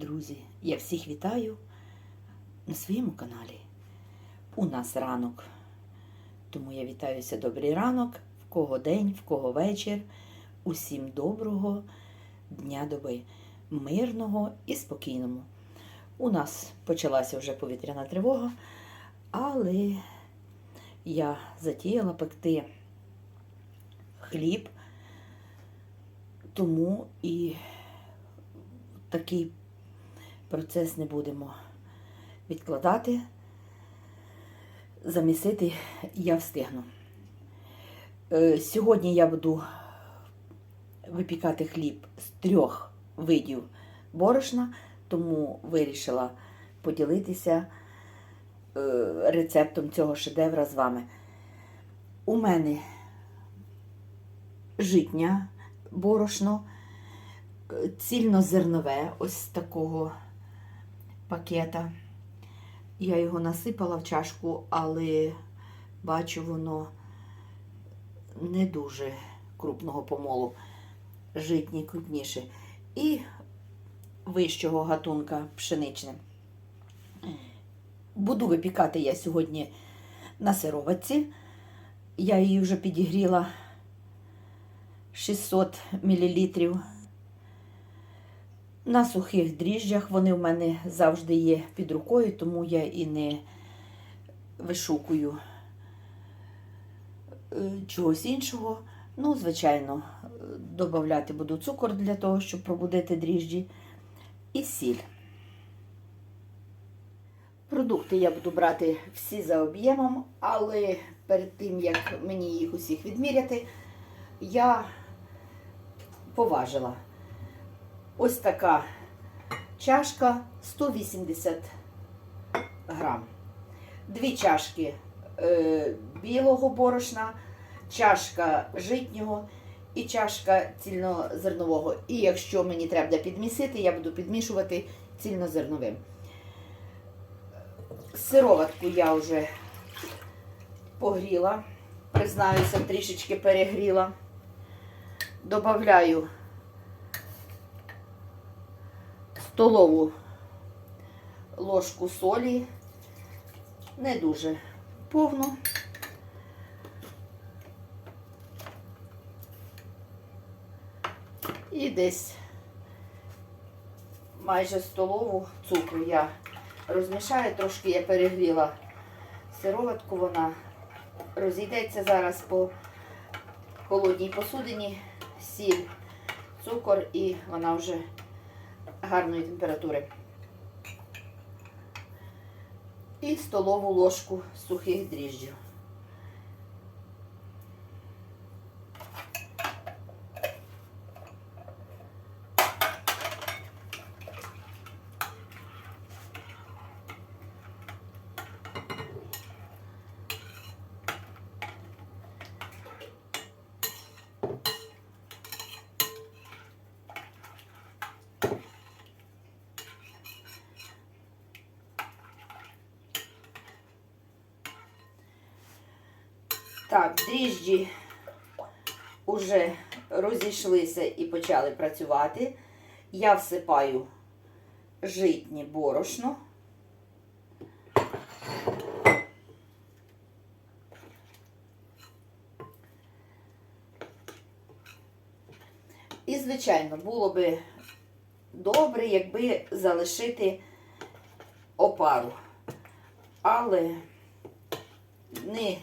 Друзі, я всіх вітаю на своєму каналі. У нас ранок. Тому я вітаюся добрий ранок, в кого день, в кого вечір. Усім доброго дня доби, мирного і спокійному. У нас почалася вже повітряна тривога, але я затіяла пекти хліб, тому і такий процес не будемо відкладати. Замісити я встигну. Е, Сьогодні я буду випікати хліб з трьох видів борошна, тому вирішила поділитися е, рецептом цього шедевра з вами. У мене житня борошно, е, цільнозернове, ось такого пакета. Я його насипала в чашку, але бачу, воно не дуже крупного помолу, житній крупніше. І вищого гатунка пшеничне. Буду випікати я сьогодні на сироватці. Я її вже підігріла 600 мл. На сухих дріжджах вони в мене завжди є під рукою, тому я і не вишукую е, чогось іншого. Ну, звичайно, додати буду цукор для того, щоб пробудити дріжджі, і сіль. Продукти я буду брати всі за об'ємом, але перед тим, як мені їх усіх відміряти, я поважила. Ось така чашка 180 грам. Дві чашки е, білого борошна, чашка житнього і чашка цільнозернового. І якщо мені треба підмісити, я буду підмішувати цільнозерновим. Сироватку я вже погріла, признаюся, трішечки перегріла. Добавляю столову ложку солі, не дуже повну. І десь майже столову цукру я розмішаю, трошки я перегріла сироватку, вона розійдеться зараз по холодній посудині, сіль, цукор і вона вже гарної температури. І столову ложку сухих дріжджів. Так, дріжджі вже розійшлися і почали працювати. Я всипаю житнє борошно. І, звичайно, було би добре, якби залишити опару. Але не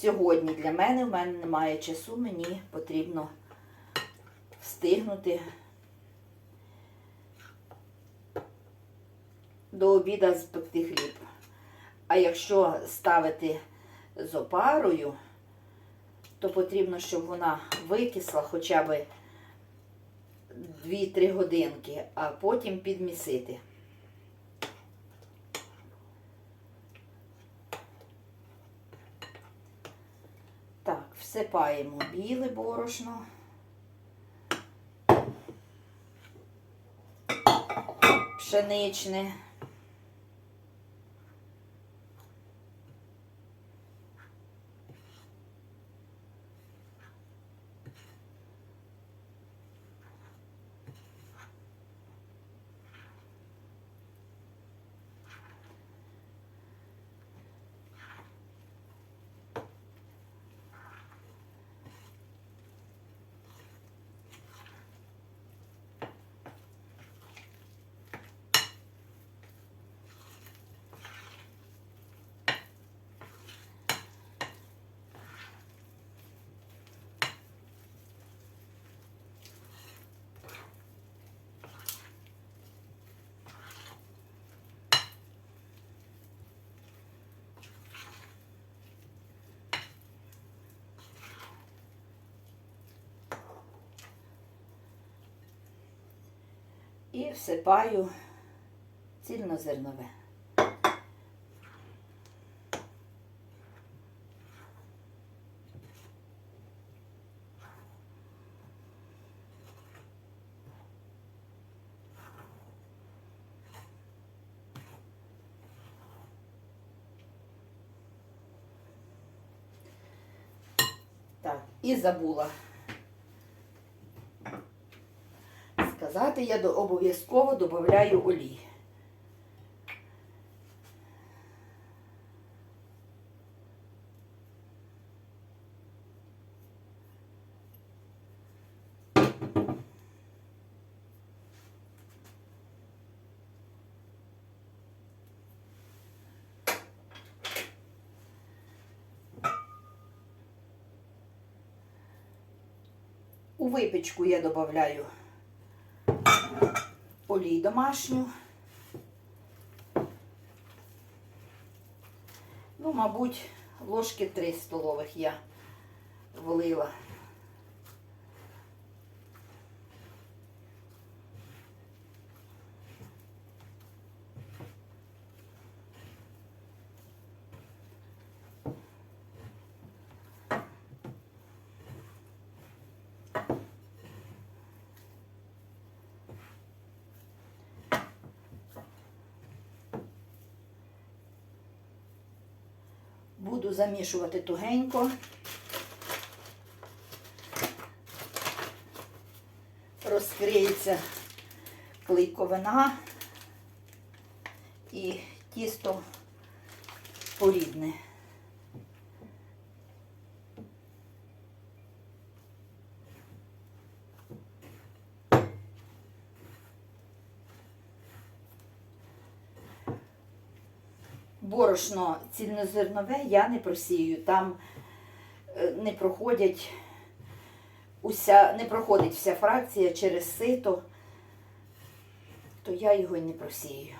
Сьогодні для мене, в мене немає часу, мені потрібно встигнути до обіда спекти хліб. А якщо ставити з опарою, то потрібно, щоб вона викисла хоча б 2-3 годинки, а потім підмісити. Так, всипаємо біле борошно. Пшеничне. І всипаю цільнозернове. Так, і забула сказати, я обов'язково додаю олії. У випічку я додаю олій домашню. Ну, мабуть, ложки 3 столових я влила. Буду замішувати тугенько. Розкриється клейковина і тісто порідне. Борошно цільнозернове я не просію. Там е, не проходять уся, не проходить вся фракція через сито, то я його й не просію.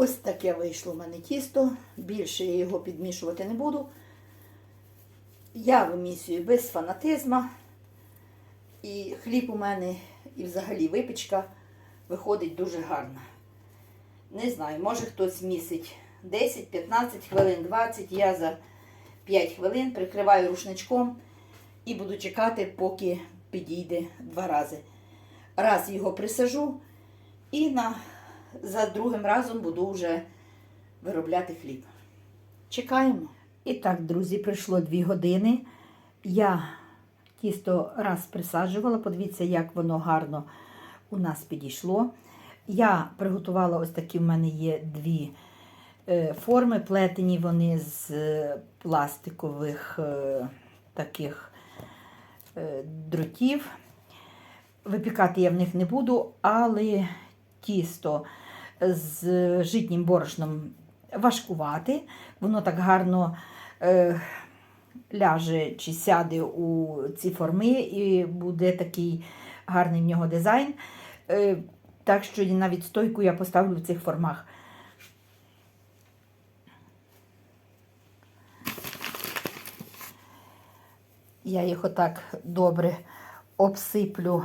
Ось таке вийшло в мене тісто. Більше я його підмішувати не буду. Я вимісюю без фанатизма. І хліб у мене, і взагалі випічка виходить дуже гарна. Не знаю, може хтось місить 10-15 хвилин, 20 я за 5 хвилин прикриваю рушничком і буду чекати, поки підійде два рази. Раз його присажу і на, за другим разом буду вже виробляти хліб. Чекаємо. І так, друзі, пройшло 2 години. Я тісто раз присаджувала, подивіться, як воно гарно у нас підійшло. Я приготувала ось такі в мене є дві е, форми, плетені вони з е, пластикових е, таких дротів. Випікати я в них не буду, але тісто з житнім борошном важкувати. Воно так гарно е, ляже чи сяде у ці форми, і буде такий гарний в нього дизайн. Е, так що навіть стойку я поставлю в цих формах. Я їх отак добре обсиплю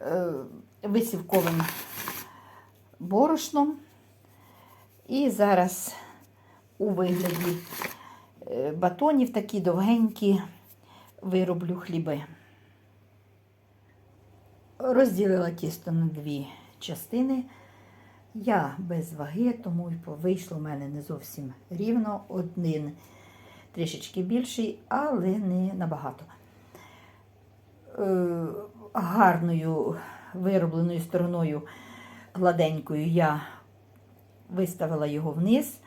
е, висівковим борошном. І зараз у вигляді е, батонів такі довгенькі вироблю хліби. Розділила тісто на дві частини. Я без ваги, тому й вийшло в мене не зовсім рівно. Один трішечки більший, але не набагато. Е, гарною виробленою стороною гладенькою я виставила його вниз,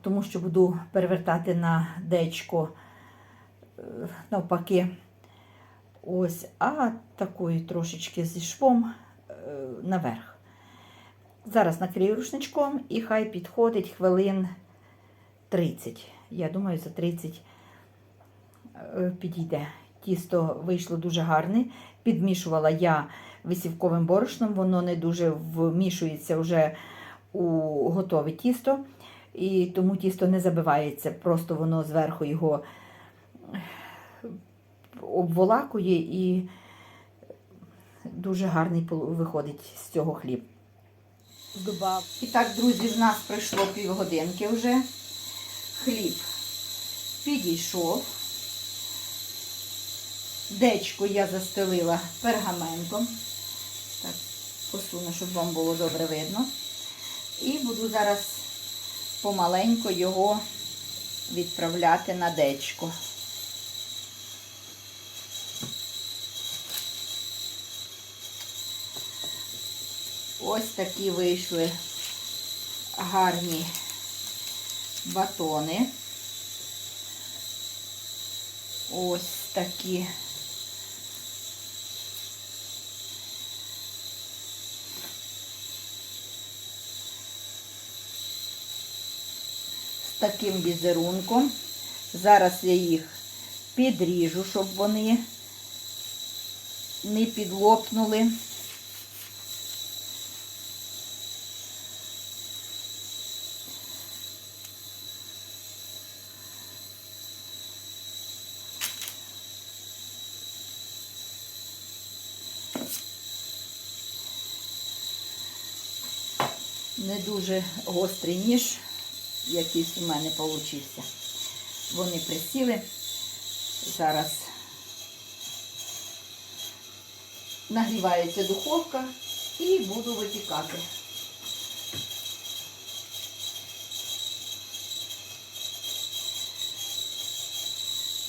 тому що буду перевертати на дечко е, навпаки. Ось, а такою трошечки зі швом е, наверх. Зараз накрию рушничком і хай підходить хвилин 30. Я думаю, за 30 е, підійде. Тісто вийшло дуже гарне. Підмішувала я висівковим борошном, воно не дуже вмішується вже у готове тісто, і тому тісто не забивається, просто воно зверху його обволакує і дуже гарний виходить з цього хліб. Добав. І так, друзі, в нас пройшло півгодинки вже. Хліб підійшов. Дечко я застелила пергаментом. Посуну, щоб вам було добре видно. І буду зараз помаленько його відправляти на дечко. Ось такі вийшли гарні батони. Ось такі. Таким візерунком. Зараз я їх підріжу, щоб вони не підлопнули. не дуже гострий ніж, якийсь у мене получився. Вони присіли. Зараз нагрівається духовка і буду випікати.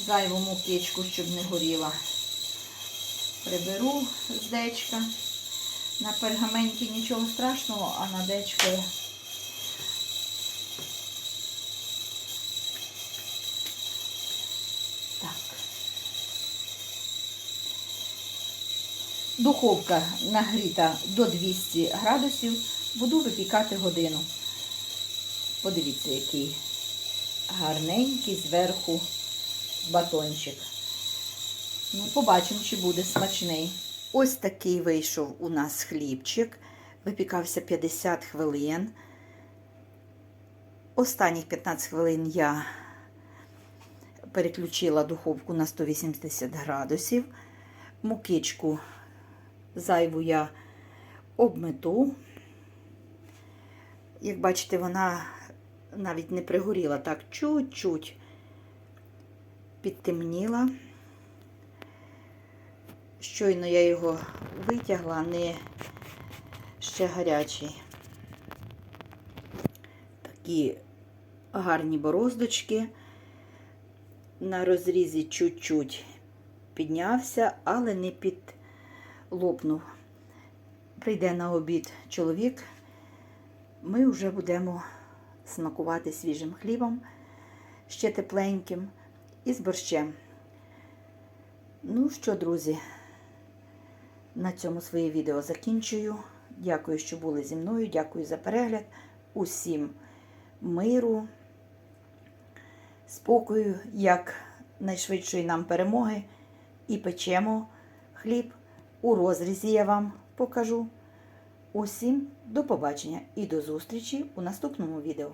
Зайву мукичку, щоб не горіла. Приберу з дечка. На пергаменті нічого страшного, а на дечко Духовка нагріта до 200 градусів. Буду випікати годину. Подивіться, який гарненький зверху батончик. Ну, побачимо, чи буде смачний. Ось такий вийшов у нас хлібчик. Випікався 50 хвилин. Останніх 15 хвилин я переключила духовку на 180 градусів. Мукичку зайву я обмету. Як бачите, вона навіть не пригоріла, так чуть-чуть підтемніла. Щойно я його витягла, не ще гарячий. Такі гарні бороздочки. На розрізі чуть-чуть піднявся, але не підлопнув. Прийде на обід чоловік, ми вже будемо смакувати свіжим хлібом, ще тепленьким і з борщем. Ну що, друзі, на цьому своє відео закінчую. Дякую, що були зі мною. Дякую за перегляд. Усім миру, спокою, як найшвидшої нам перемоги. І печемо хліб. У розрізі я вам покажу. Усім до побачення і до зустрічі у наступному відео.